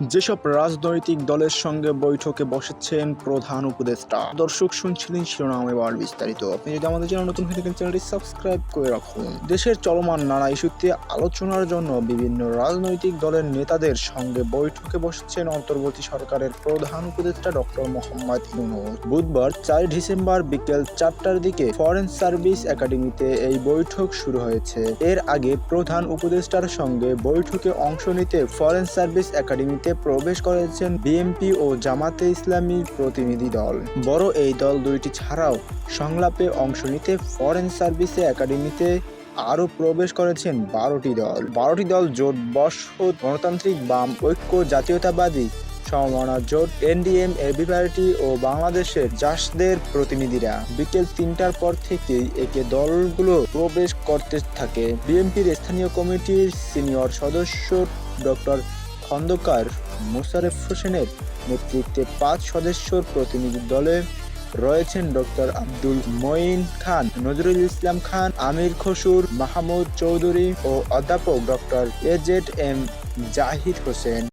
যেসব রাজনৈতিক দলের সঙ্গে বৈঠকে বসেছেন প্রধান উপদেষ্টা। দর্শক, শুনছিলেন শিরোনাম এবার বিস্তারিত। আপনি যদি আমাদের চ্যানেল নতুন হয়ে থাকেন, চ্যানেলটি সাবস্ক্রাইব করে রাখুন। দেশের চলমান নানা ইস্যুতে আলোচনার জন্য বিভিন্ন রাজনৈতিক দলের নেতাদের সঙ্গে বৈঠকে বসেছেন অন্তর্বর্তী সরকারের প্রধান উপদেষ্টা ডক্টর মোহাম্মদ ইউনুস। বুধবার চার ডিসেম্বর বিকেল চারটার দিকে ফরেন সার্ভিস একাডেমিতে এই বৈঠক শুরু হয়েছে। এর আগে প্রধান উপদেষ্টার সঙ্গে বৈঠকে অংশ নিতে ফরেন সার্ভিস একাডেমিতে প্রবেশ করেছেন বিএনপি ও জামাতে ইসলামী প্রতিনিধি দল। বড় এই দল দুইটি ছাড়াও সংলাপে অংশ নিতে ফরেন সার্ভিস একাডেমিতে আরও প্রবেশ করেছেন বারোটি দল। বারোটি দল জোট বসত গণতান্ত্রিক বাম ঐক্য জাতীয়তাবাদী সমমনা জোট, এনডিএম, এবি পার্টি ও বাংলাদেশের জাসদের প্রতিনিধিরা বিকেল তিনটার পর থেকেই একে দলগুলো প্রবেশ করতে থাকে। বিএনপির স্থানীয় কমিটির সিনিয়র সদস্য ডক্টর খন্দকার মোশারেফ হোসেনের নেতৃত্বে পাঁচ সদস্যর প্রতিনিধি দলে রয়েছেন ডক্টর আব্দুল মঈন খান, নজরুল ইসলাম খান, আমির খসুর, মাহমুদ চৌধুরী ও অধ্যাপক doctor A Z Z M Zahid Hossain.